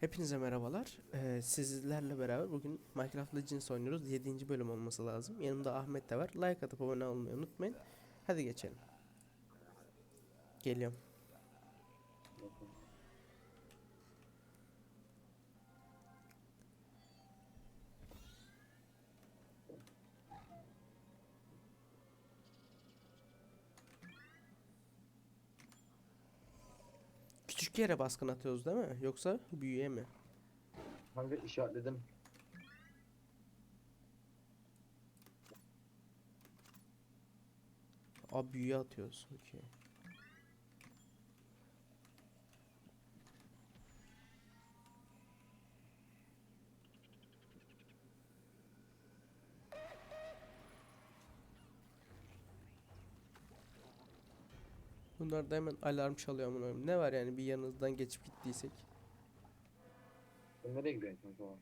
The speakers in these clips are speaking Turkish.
Hepinize merhabalar. Ee, sizlerle beraber bugün Minecraft Legends oynuyoruz. 7. bölüm olması lazım. Yanımda Ahmet de var. Like atıp abone olmayı unutmayın. Hadi geçelim. Geliyorum. Yere baskın atıyoruz değil mi? Yoksa büyüye mi? Kanka işaretledim. Aa büyüye atıyoruz. Okey. Bunlar da hemen alarm çalıyor amına. Ne var yani bir yanınızdan geçip gittiysek. Nereye gidiyorsun kanka?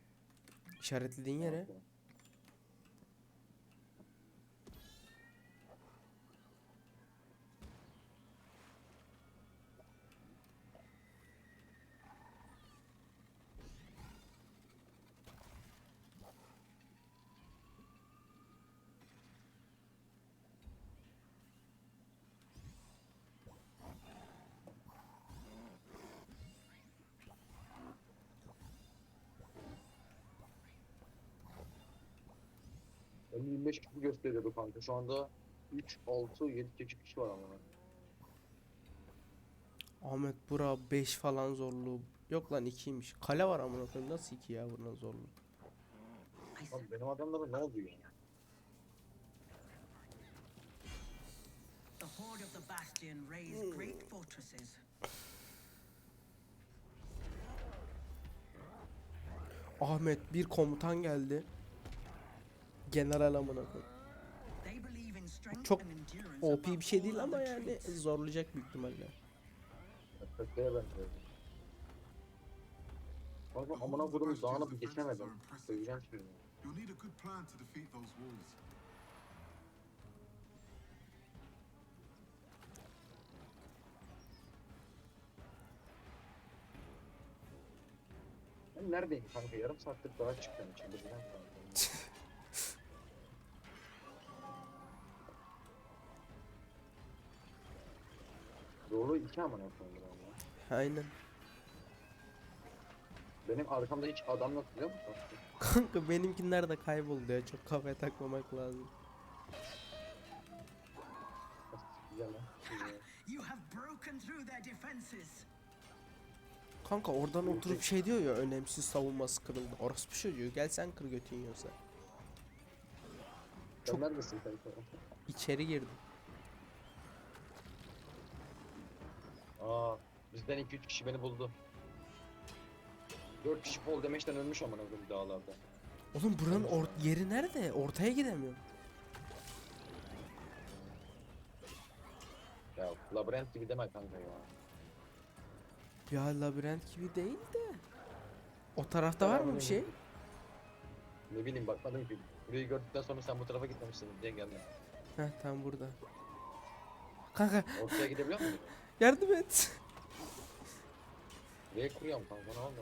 İşaretlediğin yere. Ben 25 kişi gösteriyordu kanka. Şu anda 3, 6, 7, 8 kişi var ama. Ahmet bura 5 falan zorluğu. Yok lan 2'ymiş. Kale var amına koyayım. Nasıl 2 ya bunun zorluğu? Lan benim adamlara ne oluyor? The horde of the Bastion raised great fortresses. Ahmet bir komutan geldi. General amına Çok OP bir şey değil ama yani zorlayacak büyük ihtimalle. Köpeğe benziyor. Kanka amına kodum dağınıp geçemedim. Söyleyeceğim şimdi. You'll need a good plan to defeat those wolves. Ben neredeyim kanka? Yarım saattir daha çıkıyorum içinde. Doğru iki amına koyayım ama. Aynen. Benim arkamda hiç adam yok biliyor musun? Kanka benimkiler de kayboldu ya. Çok kafaya takmamak lazım. Güzel lan. You have broken through their defenses. Kanka oradan oturup şey diyor ya önemsiz savunması kırıldı. Orası bir şey diyor. Gel sen kır götün yiyorsa. Sen Çok- neredesin kanka? İçeri girdim. Aa, bizden 2-3 kişi beni buldu. 4 kişi Paul Demeç'ten ölmüş amına koyayım dağlarda. Oğlum buranın or- yeri nerede? Ortaya gidemiyorum. Ya labirent gibi deme kanka ya. Ya labirent gibi değil de. O tarafta var mı bir şey? Ne bileyim bakmadım ki. Burayı gördükten sonra sen bu tarafa gitmemişsin diye geldim. Heh tam burada. Kanka Ortaya gidebiliyor musun? yardım et. Buraya kuruyorum kanka ne oldu?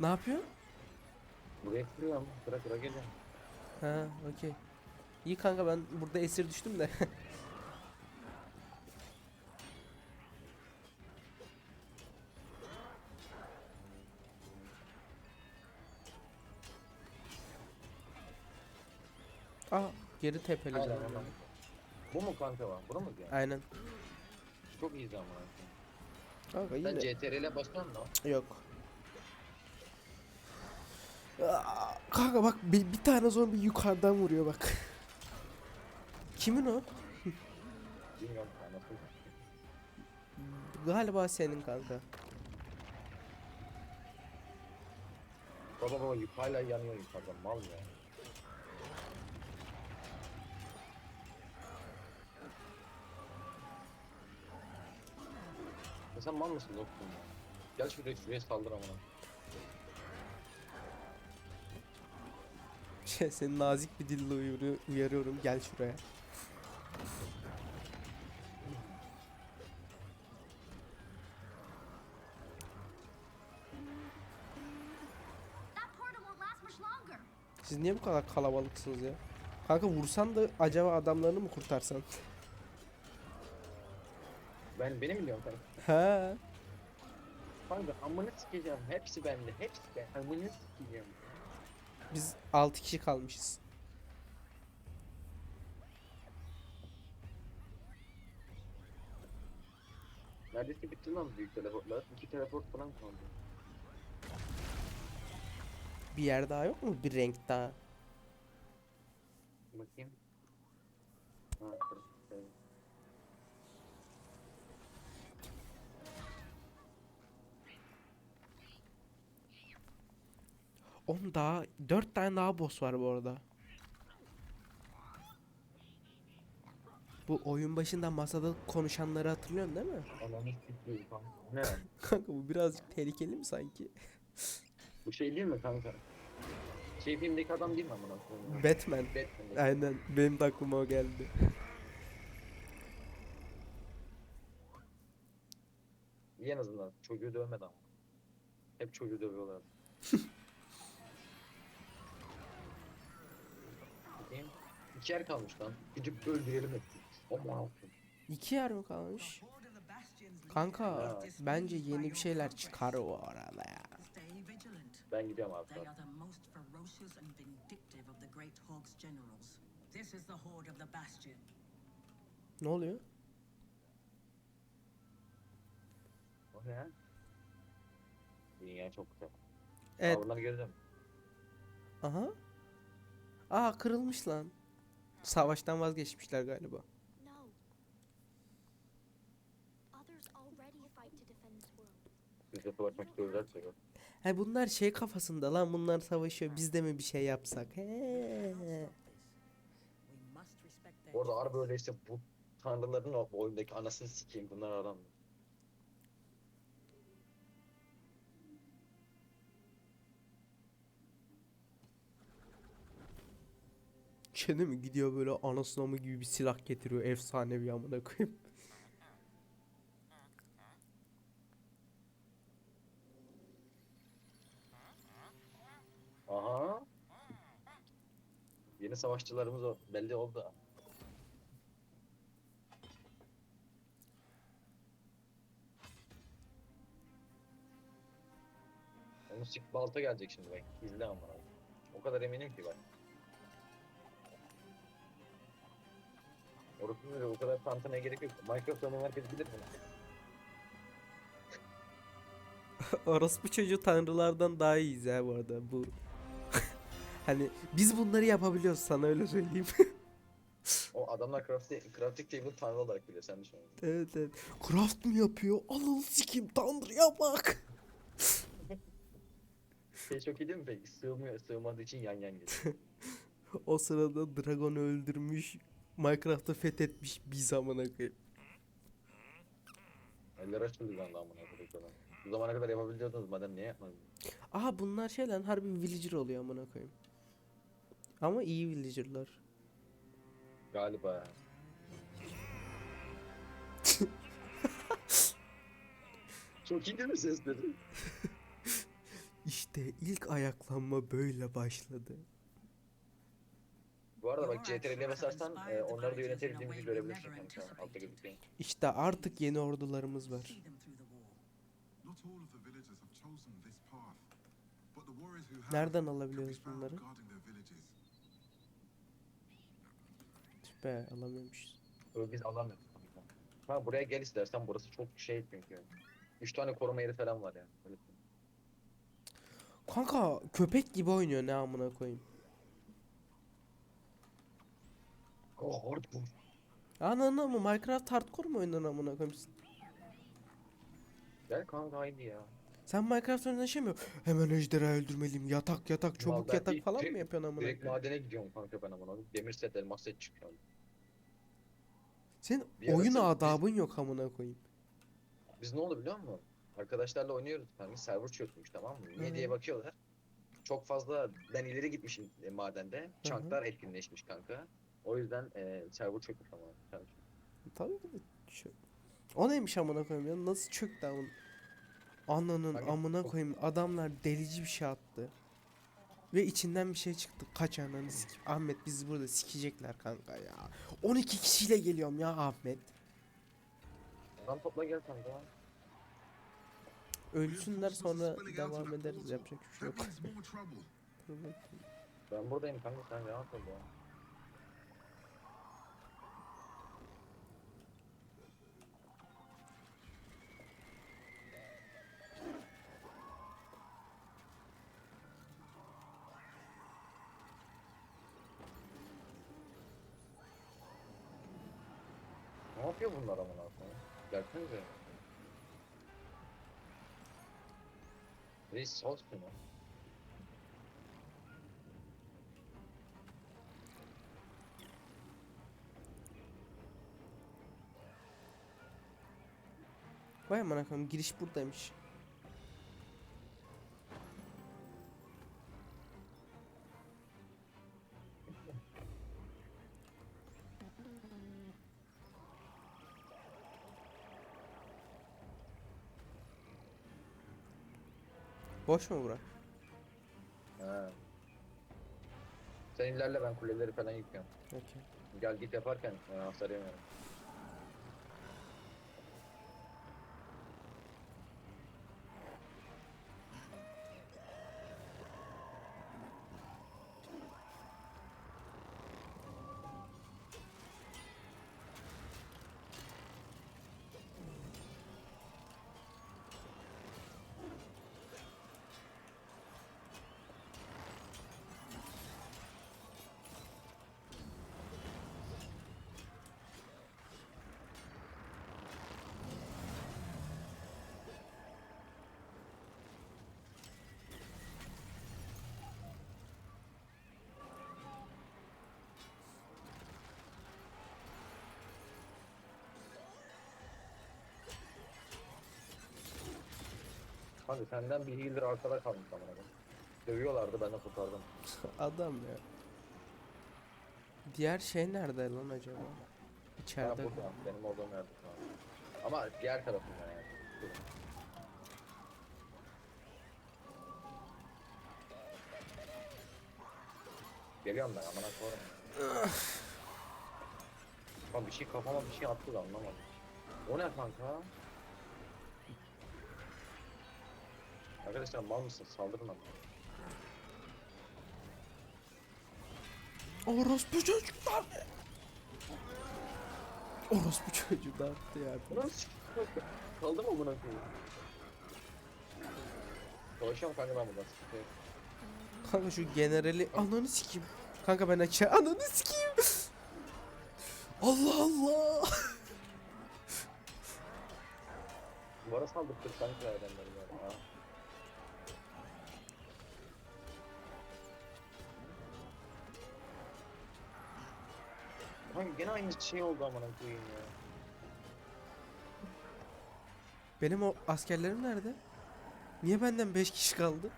Ne yapıyor? Buraya kuruyorum. Kıra kıra geliyorum. Ha okey. İyi kanka ben burada esir düştüm de. Aa geri Aynen tepeleyeceğim. ondan. Bu mu kanka var? Bunu mu diyor? Aynen. Çok iyi zaman. Kanka Sen. CTRL'e basıyorsun da. Yok. Aa, Kanka bak bir, bir tane zombi yukarıdan vuruyor bak. Kimin o? Bilmiyorum ya nasıl. Galiba senin kanka. Baba baba yuk hala yanıyor yukarıdan mal ya. sen mal mısın doktor? Gel şuraya şuraya saldır amına. Şey, nazik bir dille uyarı- uyarıyorum. Gel şuraya. Siz niye bu kadar kalabalıksınız ya? Kanka vursan da acaba adamlarını mı kurtarsan? Ben beni mi diyorsun kanka? He. Kanka amını sikeceğim. Hepsi bende. Hepsi ben. Amını sikeceğim. Biz 6 kişi kalmışız. Neredeyse bitti lan büyük teleportlar. İki teleport falan kaldı. Bir yer daha yok mu? Bir renk daha. Bakayım. Ha. Evet. Oğlum daha 4 tane daha boss var bu arada. Bu oyun başında masada konuşanları hatırlıyorsun değil mi? Ananı sikeyim kanka. Ne? Kanka bu birazcık tehlikeli mi sanki? Bu şey değil mi kanka? Şey filmdeki adam değil mi amına koyayım? Batman. Batman'deki. Aynen benim de aklıma o geldi. İyi en azından çocuğu dövmedi ama. Hep çocuğu dövüyorlar. İki yer kalmış lan. Gidip öldürelim ettik. Aman. İki yer mi kalmış? Kanka bence yeni bir şeyler çıkar o arada ya. Ben gidiyorum abi. They are the most ferocious and vindictive of the Great Hog's generals. This is the horde of the Bastion. Ne oluyor? O ne? Dünya çok güzel. Evet. Bunları göreceğim. Aha. Aa kırılmış lan. Savaştan vazgeçmişler galiba. No. Others already fight to defend this world. Biz de savaşmak her şeyi. He bunlar şey kafasında lan bunlar savaşıyor biz de mi bir şey yapsak? He. Their Orada harbi öyleyse bu tanrıların o oyundaki anasını sikeyim bunlar adam. Şey mi gidiyor böyle anasına mı gibi bir silah getiriyor efsanevi amına koyayım. Aha. Yeni savaşçılarımız o belli oldu. Onun sik balta gelecek şimdi bak. İzle ama. O kadar eminim ki bak. Orası böyle o kadar tanıtmaya gerek yok. Oynayan herkes bilir bunu. Orospu çocuğu tanrılardan daha iyiyiz ha bu arada bu. hani biz bunları yapabiliyoruz sana öyle söyleyeyim. O adamlar crafting, crafting table tanrı olarak biliyor sen düşün. evet evet. Craft mı yapıyor? Alın sikim tanrıya bak. Şey çok iyi değil mi peki? Sığmıyor, sığmadığı için yan yan geliyor. O sırada Dragon'u öldürmüş. Minecraft'ı fethetmiş bir zamana koyayım. Eller açıldı anda amına koyayım. Bu zamana kadar yapabiliyordunuz madem niye yapmadınız? Aha bunlar şey lan harbi villager oluyor amına koyayım. Ama iyi villager'lar. Galiba. Çok iyi değil mi sesleri? İşte ilk ayaklanma böyle başladı. Bu arada bak CTRL'e basarsan e, onları da way we görebilirsin kanka. Altta gözüküyor. İşte artık yeni ordularımız var. Nereden alabiliyoruz bunları? Be alamıyormuşuz. Öyle biz alamıyoruz. Ha buraya gel istersen burası çok şey çünkü. 3 tane koruma yeri falan var ya. Öyle. Kanka köpek gibi oynuyor ne amına koyayım. Oh hardcore. Ananı mı Minecraft hardcore mu oynuyorsun amına koyayım? Gel kanka haydi ya. Sen Minecraft oynayamıyor. Hemen ejderha öldürmeliyim. Yatak yatak çabuk ben yatak ilk falan direkt- mı yapıyorsun amına Direkt madene gidiyorum kanka ben amına. Demir set, elmas set çıkıyor. Senin Bir oyun biz- adabın yok amına koyayım. Biz ne oldu biliyor musun? Arkadaşlarla oynuyoruz kanka. Server çökmüş tamam mı? Hı diye bakıyorlar. Çok fazla ben ileri gitmişim e, madende. Çanklar etkinleşmiş kanka. O yüzden e, server çökmüş ama. Çökmüş. Tabii ki de çö- O neymiş amına koyayım ya? Nasıl çöktü amına? Ananın Kanka, amına koyayım adamlar delici bir şey attı. Ve içinden bir şey çıktı. Kaç ananı sik. Ahmet bizi burada sikecekler kanka ya. 12 kişiyle geliyorum ya Ahmet. Lan topla gel kanka. Ölsünler sonra devam ederiz yapacak bir şey yok. Ben buradayım kanka sen rahat ol ya. Bunlar amına koyayım? Gelsenize. Reis sos mu? Vay amına koyayım giriş buradaymış. Boş mu bura? He. Sen ilerle ben kuleleri falan yıkıyorum. Okey. Gel git yaparken e, hasar yemiyorum. Hadi senden bir healer arkada kalmış koyayım. Dövüyorlardı ben de kurtardım. Adam ya. Diğer şey nerede lan acaba? Ha İçeride. burada benim olduğum yerde. Ama diğer tarafında yani. Geliyorum ben amına koyarım. Lan bir şey kafama bir şey attı da anlamadım. O ne kanka? Arkadaşlar mal mısın? Saldırın lan. Orospu çocuklar. Orospu çocuğu da attı ya. Kaldı mı buna koyayım? Dolaşıyorum kanka ben buradan. sıkıntı yok. Kanka şu generali ananı sikeyim. Kanka ben aşağı ananı sikeyim. Allah Allah. Duvara saldırtır kanka adamları böyle. Ha. Kanka gene aynı şey oldu amına koyayım ya. Benim o askerlerim nerede? Niye benden 5 kişi kaldı?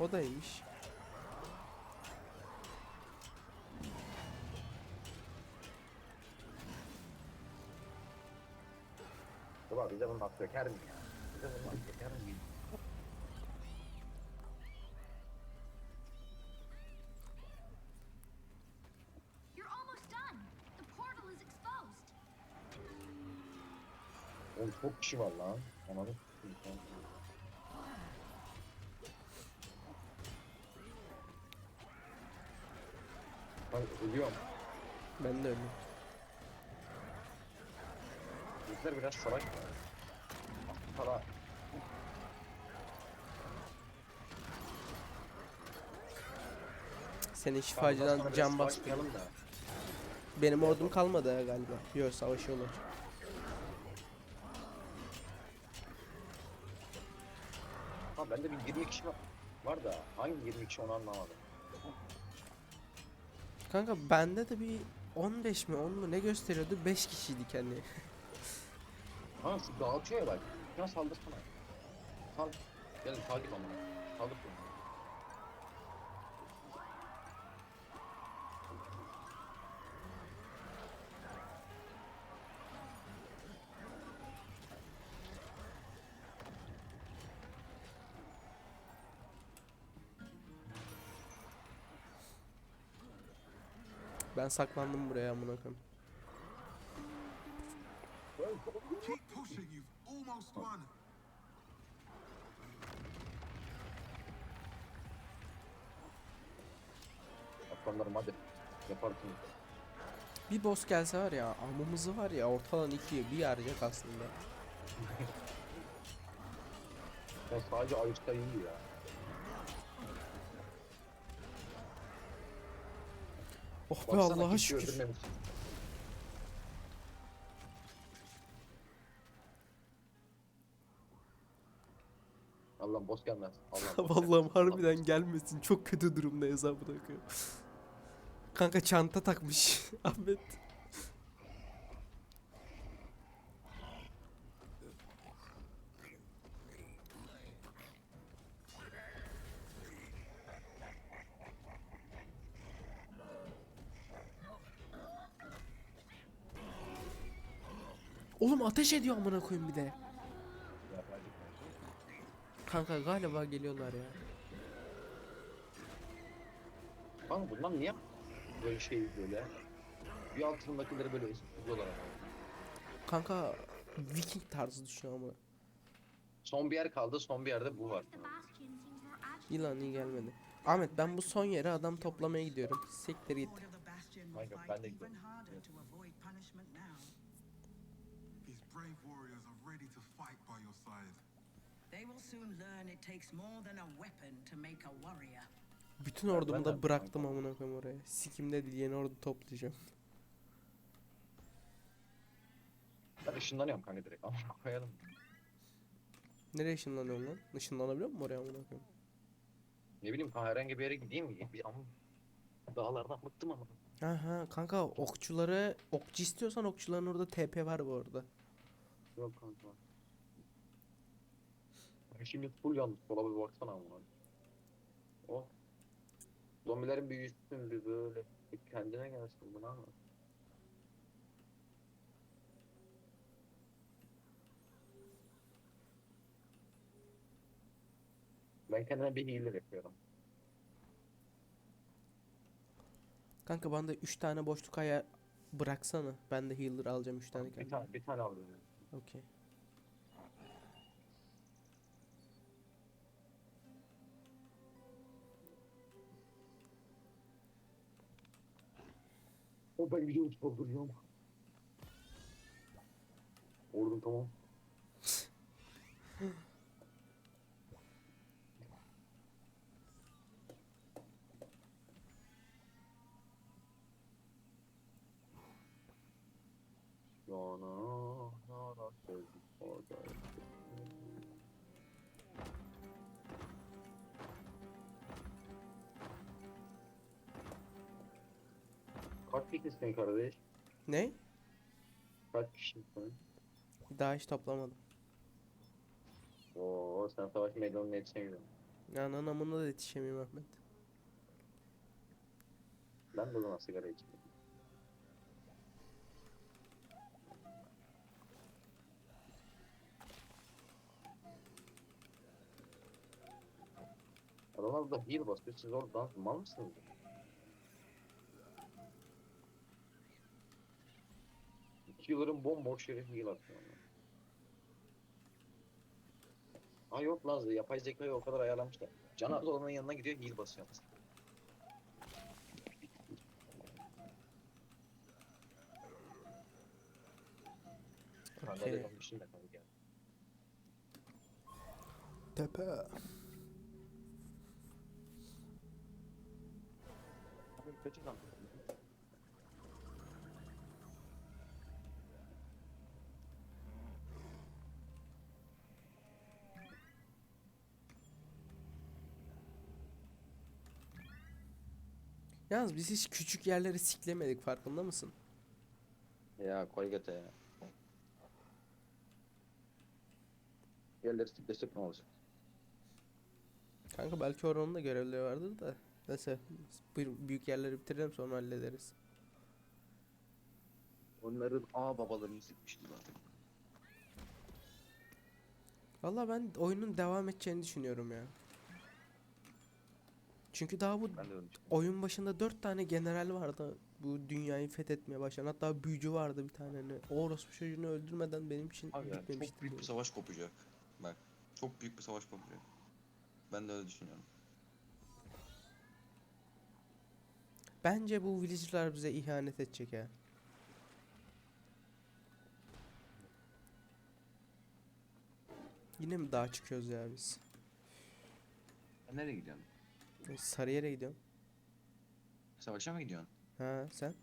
O da iyiymiş. Ulan bize bunu atıyor mi ya? Bize bunu atıyor mi? You're almost done. The portal is exposed. Oğlum çok kişi var lan. Kanka. Kanka ölüyorum. Ben de öyle. Bizler biraz salak. Para. Senin şifacıdan can bas. Başlayalım da. Benim ordum kalmadı ha galiba. Yok savaşıyorlar. Ha bende bir 20 kişi var. Var da hangi 20 kişi onu anlamadım. Kanka bende de bir 15 mi 10 mu ne gösteriyordu? 5 kişiydik hani. Ha dağıtıyor ya bak. Ya saldırsana. Sal. Gel saldık ama. Saldık bunu. Ben saklandım buraya amına koyayım almost won. Aslanlarım hadi. Yaparsınız. Bir boss gelse var ya amımızı var ya ortadan ikiye bir yarayacak aslında. Ben sadece ayıkta iyi ya. Oh be Baksana Allah'a şükür. öldürmemiş. Boss gelmez. Allah'ım Vallahi harbiden gelmesin. Çok kötü durumdayız amına koyayım. Kanka çanta takmış Ahmet. Oğlum ateş ediyor amına koyayım bir de. Kanka galiba geliyorlar ya. Kanka bunlar niye böyle şey böyle? Bir altındakileri böyle tutuyorlar ama. Kanka Viking tarzı düşüyor ama. Son bir yer kaldı. Son bir yerde bu var. Yılan iyi gelmedi. Ahmet ben bu son yere adam toplamaya gidiyorum. Siktir git. Fight ben de gidiyorum. harder to avoid punishment now. These brave warriors are ready to fight by your side. They will soon learn it takes more than a weapon to make a warrior. Bütün ordumu da bıraktım amına koyayım oraya. Sikimde değil yeni ordu toplayacağım. Ben ışınlanıyorum kanka direkt. Ama koyalım. Nereye ışınlanıyorum lan? Işınlanabiliyor muyum oraya amına koyayım? Ne bileyim kanka herhangi bir yere gideyim mi? Bir ama dağlardan bıktım ama. Ha ha kanka okçuları okçu istiyorsan okçuların orada TP var bu arada. Yok kanka. Şimdi full yalnız sola bir baksana ama. O. Zombilerin bir üstün bir böyle bir kendine gelsin bunu ama. Ben kendime bir healer yapıyorum. Kanka bana da 3 tane boşluk aya bıraksana. Ben de healer alacağım 3 tane Bir kendime. tane, bir tane alıyorum. Okey. Ben gidiyorum dolduruyorum. Ordum tamam. Kişisin kardeş? Ne? Kaç kişisin? Daha hiç toplamadım. Oo sen savaş meydanına yetişemiyorsun. Anan amına da yetişemiyorum Ahmet. Ben de o zaman sigara içmiyorum. Adamlar da heal basıyor. Siz oradan mal mısınız? Yılların bomboş yere heal atıyor. Aa yok lan yapay zekayı o kadar ayarlamışlar. Can az olanın yanına gidiyor heal basıyor. Kanka kanka. Tepe. Abi kötü lan. Yalnız biz hiç küçük yerleri siklemedik farkında mısın? Ya koy göte ya. Yerleri sıklaştık ne olacak? Kanka belki oranın da görevleri vardır da. Neyse büyük yerleri bitirelim sonra hallederiz. Onların ağ babalarını sıkmıştı zaten. Valla ben oyunun devam edeceğini düşünüyorum ya. Çünkü daha bu Ben de oyun başında 4 tane general vardı. bu dünyayı fethetmeye başlayan hatta büyücü vardı bir tane hani o orospu çocuğunu öldürmeden benim için Abi ya, bitmemişti. çok büyük bir savaş kopacak. Bak çok büyük bir savaş kopacak. Ben de öyle düşünüyorum. Bence bu villager'lar bize ihanet edecek ya. Yine mi dağa çıkıyoruz ya biz? Nereye gidiyorsun? Sarıyer'e gidiyorum. Savaşa mı gidiyorsun? Ha sen?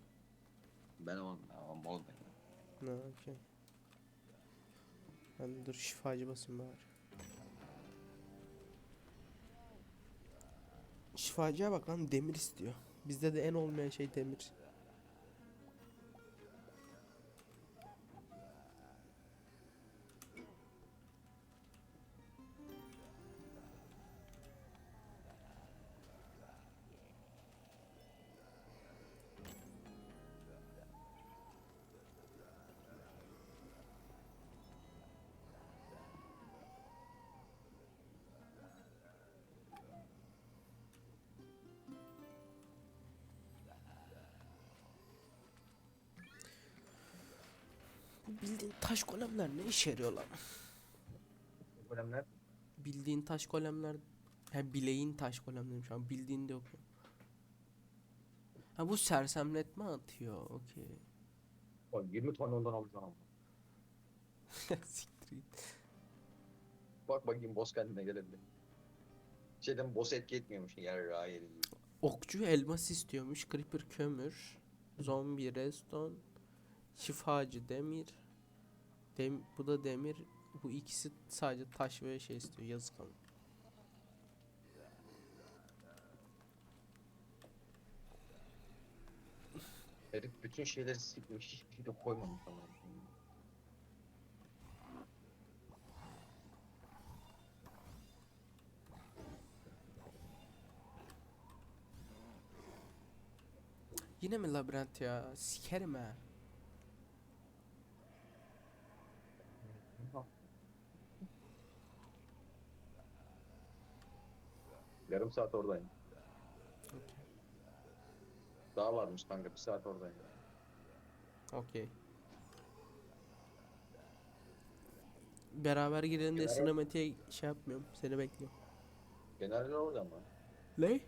Ben o Aa, mal ben. Ha okey. Ben dur şifacı basayım bari. Şifacıya bak lan demir istiyor. Bizde de en olmayan şey demir. Bildiğin taş golemler ne işe yarıyor lan? Golemler Bildiğin taş golemler ha bileğin taş golemlerim şu an bildiğinde yok. Ha bu sersemletme atıyor. Okey. o 20 ton ondan alacağım ama. Siktir git. Bak bakayım boss kendine gelebilir. Şeyden boss etki etmiyormuş yer rahat Okçu elmas istiyormuş. Creeper kömür. Zombi redstone. Şifacı demir. Dem bu da demir. Bu ikisi sadece taş ve şey istiyor. Yazık ama. Herif bütün şeyleri sikmiş. Hiçbir şey de koymamış ama. Yine mi labirent ya? Sikerim ha. Yarım saat oradayım. Okey. Daha varmış kanka bir saat oradayım. Okey. Beraber girelim de Beraber- sinematiğe şey yapmıyorum. Seni bekliyorum. General orada mı? Ne?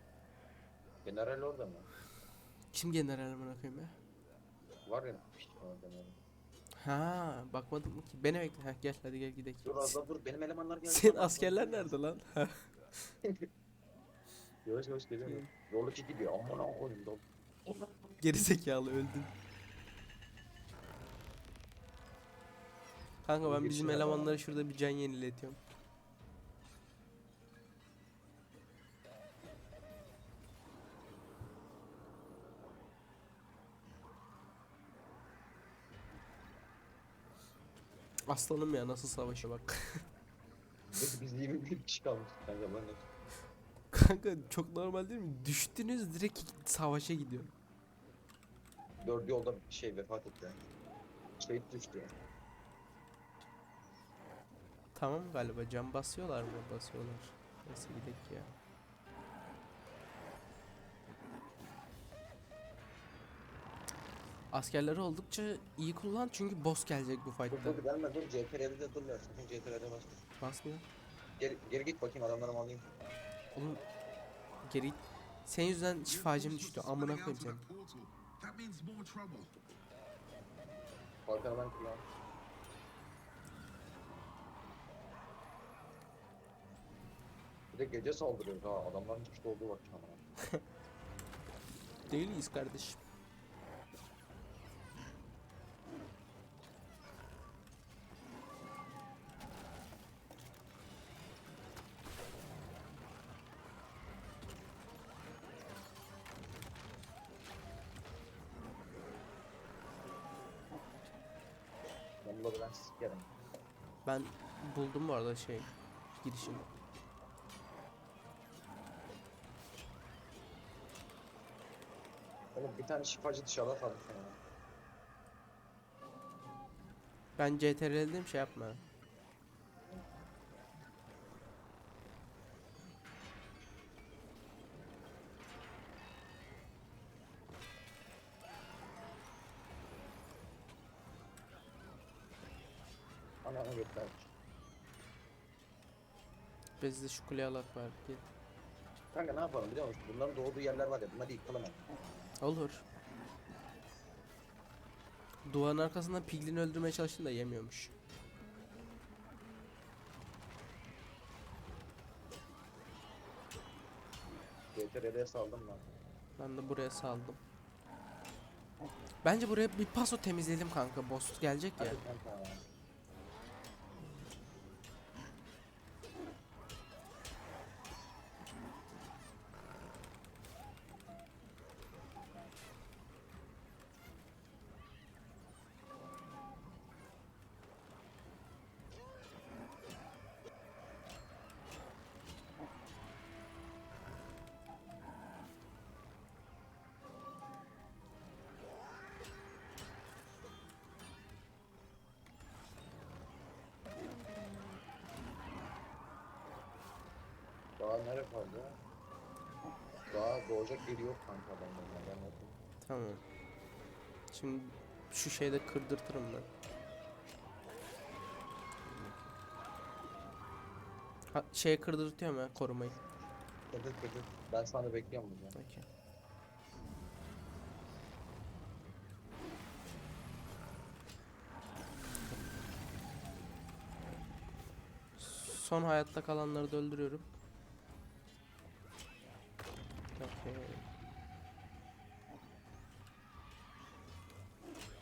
General orada mı? Kim general amına koyayım ya? Var ya general. Ha, bakmadım mı ki? Beni bekle. Ha, gel hadi gel gidelim. Dur az daha dur benim elemanlar geldi. Senin askerler nerede lan? Yavaş yavaş geliyorum. Yolu ki gidiyor. Aman koyayım dol. Gerizekalı öldün. Kanka ben bizim elemanlara şurada bir can yeniletiyorum. Aslanım ya nasıl savaşa bak. Biz, biz 20 bin kişi kalmış. Kanka ben de. Kanka çok normal değil mi? Düştünüz direkt savaşa gidiyor. Dördü yolda şey vefat etti. Şehit düştü. Tamam galiba cam basıyorlar mı? Basıyorlar. Neyse gidelim ya. Askerleri oldukça iyi kullan çünkü boss gelecek bu Dur fight'ta. dur gelme dur CTRL'de dur ya. Sakın CTRL'de bas. Basmıyor. Geri, geri git bakayım adamlarımı alayım. Oğlum geri git. Senin yüzünden şifacım düştü. Amına koyayım seni. kullan. Bir de gece saldırıyoruz ha. Adamların çıkışta olduğu ama. Değiliz kardeşim. Buldum bu arada şey girişini. Oğlum bir tane şifacı dışarıda kaldı an. Ben CTRL'dim şey yapma. Bizde şu kuleye alak var. Gel. Kanka ne yapalım biliyor musun? Bunların doğduğu yerler var ya bunları yıkalım. Olur. Duvarın arkasından piglini öldürmeye çalıştım da yemiyormuş. GTR'de saldım ben. Ben de buraya saldım. Bence buraya bir paso temizleyelim kanka. Boss gelecek ya. Hadi kanka. Nereye kaldı? Daha doğacak yeri yok kanka benden. Ben. Tamam. Şimdi şu şeyde kırdırtırım ben. Ha, şeye kırdırtıyorum ya korumayı. Kırdık kırdık. Ben sana bekliyorum burada. Okey. Son hayatta kalanları da öldürüyorum. Okey.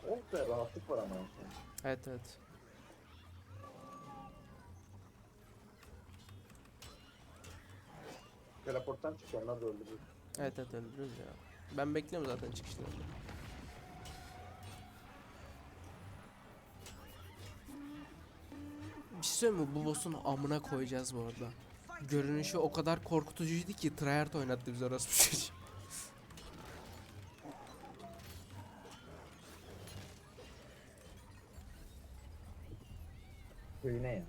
Oh be rahatlık var ama. en son. Evet evet. Teleporttan çıkıyor onlar da öldürür. Evet evet öldürürüz ya. Ben bekliyorum zaten çıkışlarını. Bir şey söyleyeyim mi? Bu boss'un amına koyacağız bu arada. Görünüşü o kadar korkutucuydu ki tryhard oynattı biz orası bu çocuğu. Köyüne ya.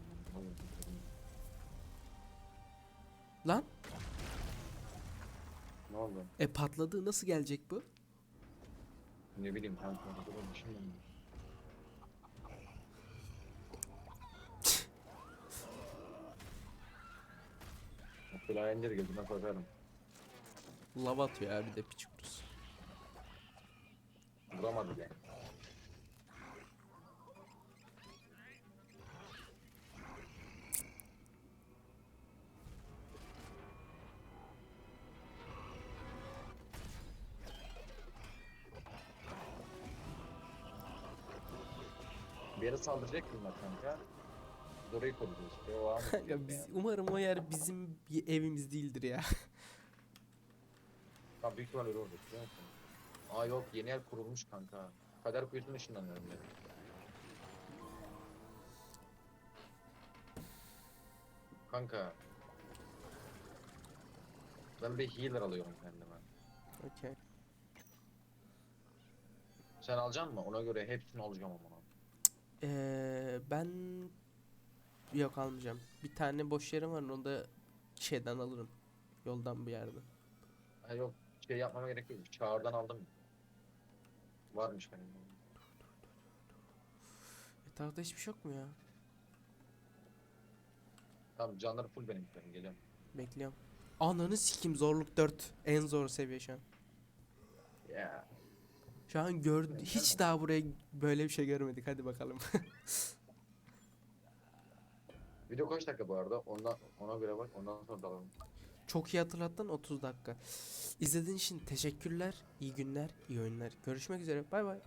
Lan Ne oldu? e patladı nasıl gelecek bu? Ne bileyim kanka. Dur düşünmüyorum. Silahı indir gözüme koyarım. Lava atıyor ya bir de piç kurusu. Vuramadı be. Saldıracak bunlar kanka. Orayı koruyacağız. işte, O an Ya biz, umarım o yer bizim bir evimiz değildir ya. Tamam büyük ihtimal öyle biliyor musun? Aa yok yeni yer kurulmuş kanka. Kader kuyusuna ışınlanıyorum ben. Kanka. Ben bir healer alıyorum kendime. Okey. Sen alacaksın mı? Ona göre hepsini alacağım ama. Ee, ben yok almayacağım. Bir tane boş yerim var onu da şeyden alırım. Yoldan bir yerden. Ha yok şey yapmama gerek yok. Çağrıdan aldım. Varmış benim. Etrafta hiçbir şey yok mu ya? Tamam canları full benim benim geliyorum. Bekliyorum. Ananı sikim zorluk 4. En zor seviye şu an. Ya. Şu an gördü hiç daha buraya böyle bir şey görmedik. Hadi bakalım. Video kaç dakika bu arada? Ondan ona göre bak. Ondan sonra dalalım. Çok iyi hatırlattın 30 dakika. İzlediğin için teşekkürler. İyi günler, iyi oyunlar. Görüşmek üzere. Bay bay.